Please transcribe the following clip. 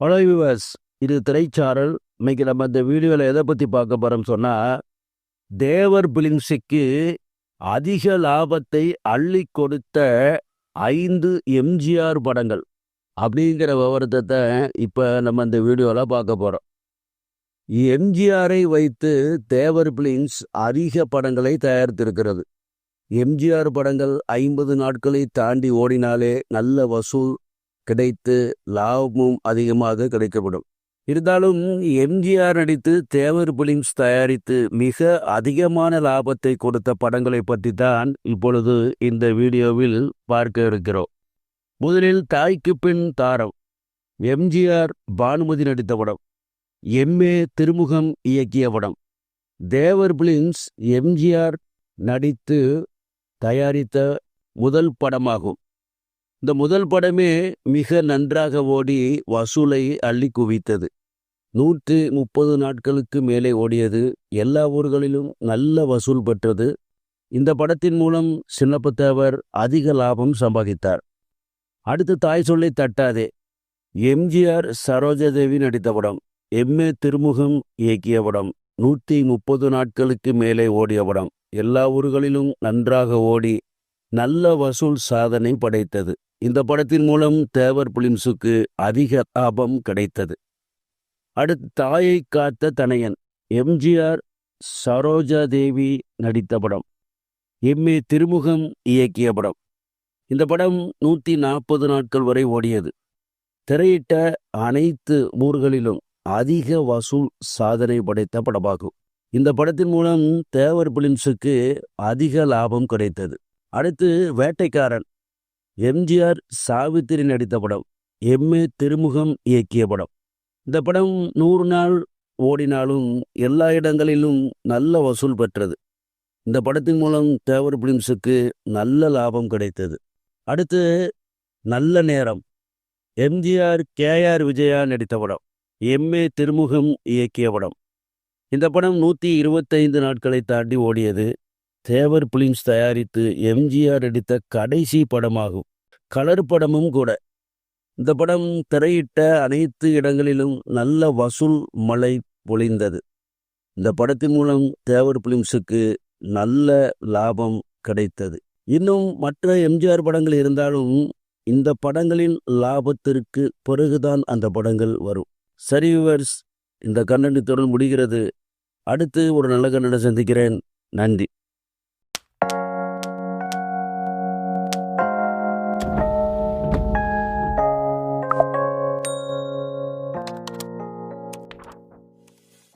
Hello viewers இது திரைச்சாரல். இன்னைக்கு நம்ம இந்த வீடியோவில் எதை பற்றி பார்க்க போகிறோம் சொன்னால் தேவர் பிலிம்ஸுக்கு அதிக லாபத்தை அள்ளி கொடுத்த ஐந்து எம்ஜிஆர் படங்கள் அப்படிங்கிற விவரத்தை இப்போ நம்ம இந்த வீடியோவில் பார்க்க போகிறோம் எம்ஜிஆரை வைத்து தேவர் பிலிம்ஸ் அதிக படங்களை தயாரித்திருக்கிறது. எம்ஜிஆர் படங்கள் ஐம்பது நாட்களை தாண்டி ஓடினாலே நல்ல வசூல் கிடைத்து லாபமும் அதிகமாக கிடைக்கப்படும். இருந்தாலும் எம்ஜிஆர் நடித்து தேவர் பிலிம்ஸ் தயாரித்து மிக அதிகமான லாபத்தை கொடுத்த படங்களை பற்றி தான் இப்பொழுது இந்த வீடியோவில் பார்க்க இருக்கிறோம். முதலில் தாய்க்கு பின் தாரம் எம்ஜிஆர் பானுமதி நடித்த படம் எம்ஏ திருமுகம் இயக்கிய படம். தேவர் பிலிம்ஸ் எம்ஜிஆர் நடித்து தயாரித்த முதல் படமாகும். இந்த முதல் படமே மிக நன்றாக ஓடி வசூலை அள்ளி குவித்தது. நூற்றி முப்பது நாட்களுக்கு மேலே ஓடியது. எல்லா ஊர்களிலும் நல்ல வசூல் பெற்றது. இந்த படத்தின் மூலம் சின்னப்பத்தேவர் அதிக லாபம் சம்பாதித்தார். அடுத்து தாய் சொல்லை தட்டாதே. எம்ஜிஆர் சரோஜாதேவி நடித்த படம். எம்ஏ திருமுகம் இயக்கிய படம். நூற்றி முப்பது நாட்களுக்கு மேலே ஓடிய படம். எல்லா ஊர்களிலும் நன்றாக ஓடி நல்ல வசூல் சாதனை படைத்தது. இந்த படத்தின் மூலம் தேவர் பிலிம்ஸுக்கு அதிக லாபம் கிடைத்தது. அடுத்து தாயை காத்த தனையன் எம்ஜிஆர் சரோஜா தேவி நடித்த படம். எம் ஏ திருமுகம் இயக்கிய படம். இந்த படம் நூற்றி நாற்பது நாட்கள் வரை ஓடியது. திரையிட்ட அனைத்து ஊர்களிலும் அதிக வசூல் சாதனை படைத்த படமாகும். இந்த படத்தின் மூலம் தேவர் பிலிம்ஸுக்கு அதிக லாபம் கிடைத்தது. அடுத்து வேட்டைக்காரன் எம்ஜிஆர் சாவித்திரி நடித்த படம் எம்ஏ திருமுகம் இயக்கிய படம். இந்த படம் நூறு நாள் ஓடினாலும் எல்லா இடங்களிலும் நல்ல வசூல் பெற்றது. இந்த படத்தின் மூலம் தேவர் பிலிம்ஸுக்கு நல்ல லாபம் கிடைத்தது. அடுத்து நல்ல நேரம். எம்ஜிஆர் கேஆர் விஜயா நடித்த படம் எம்ஏ திருமுகம் இயக்கிய படம். இந்த படம் நூற்றி இருபத்தைந்து நாட்களை தாண்டி ஓடியது தேவர் பிலிம்ஸ் தயாரித்து எம்ஜிஆர் நடித்த கடைசி படமாகும். கலர் படமும் கூட. இந்த படம் திரையிட்ட அனைத்து இடங்களிலும் நல்ல வசூல் மழை பொழிந்தது. இந்த படத்தின் மூலம் தேவர் பிலிம்ஸுக்கு நல்ல லாபம் கிடைத்தது. இன்னும் மற்ற எம்ஜிஆர் படங்கள் இருந்தாலும் இந்த படங்களின் லாபத்திற்கு பிறகுதான் அந்த படங்கள் வரும். சரி விவர்ஸ் இந்த கண்ணனி தொடர் முடிகிறது. அடுத்து ஒரு நல்ல கண்ணனை சந்திக்கிறேன். நன்றி.